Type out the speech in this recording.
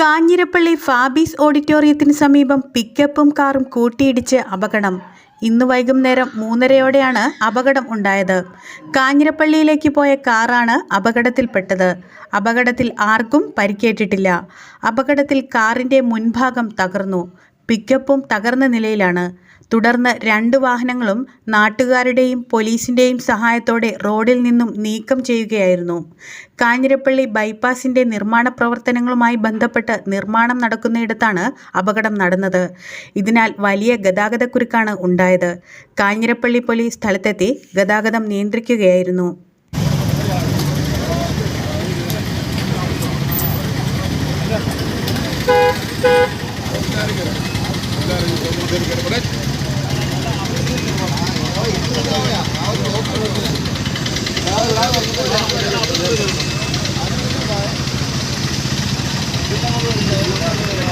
കാഞ്ഞിരപ്പള്ളി ഫാബീസ് ഓഡിറ്റോറിയത്തിന് സമീപം പിക്കപ്പും കാറും കൂട്ടിയിടിച്ച് അപകടം. ഇന്ന് വൈകുന്നേരം മൂന്നരയോടെയാണ് അപകടം ഉണ്ടായത്. കാഞ്ഞിരപ്പള്ളിയിലേക്ക് പോയ കാറാണ് അപകടത്തിൽപ്പെട്ടത്. അപകടത്തിൽ ആർക്കും പരിക്കേറ്റിട്ടില്ല. അപകടത്തിൽ കാറിന്റെ മുൻഭാഗം തകർന്നു. പിക്കപ്പും തകർന്ന നിലയിലാണ്. തുടർന്ന് രണ്ട് വാഹനങ്ങളും നാട്ടുകാരുടെയും പോലീസിന്റെയും സഹായത്തോടെ റോഡിൽ നിന്നും നീക്കം ചെയ്യുകയായിരുന്നു. കാഞ്ഞിരപ്പള്ളി ബൈപ്പാസിന്റെ നിർമ്മാണ പ്രവർത്തനങ്ങളുമായി ബന്ധപ്പെട്ട് നിർമ്മാണം നടക്കുന്നയിടത്താണ് അപകടം നടന്നത്. ഇതിനാൽ വലിയ ഗതാഗതക്കുരുക്കാണ് ഉണ്ടായത്. കാഞ്ഞിരപ്പള്ളി പോലീസ് സ്ഥലത്തെത്തി ഗതാഗതം നിയന്ത്രിക്കുകയായിരുന്നു. Gracias. Thank you.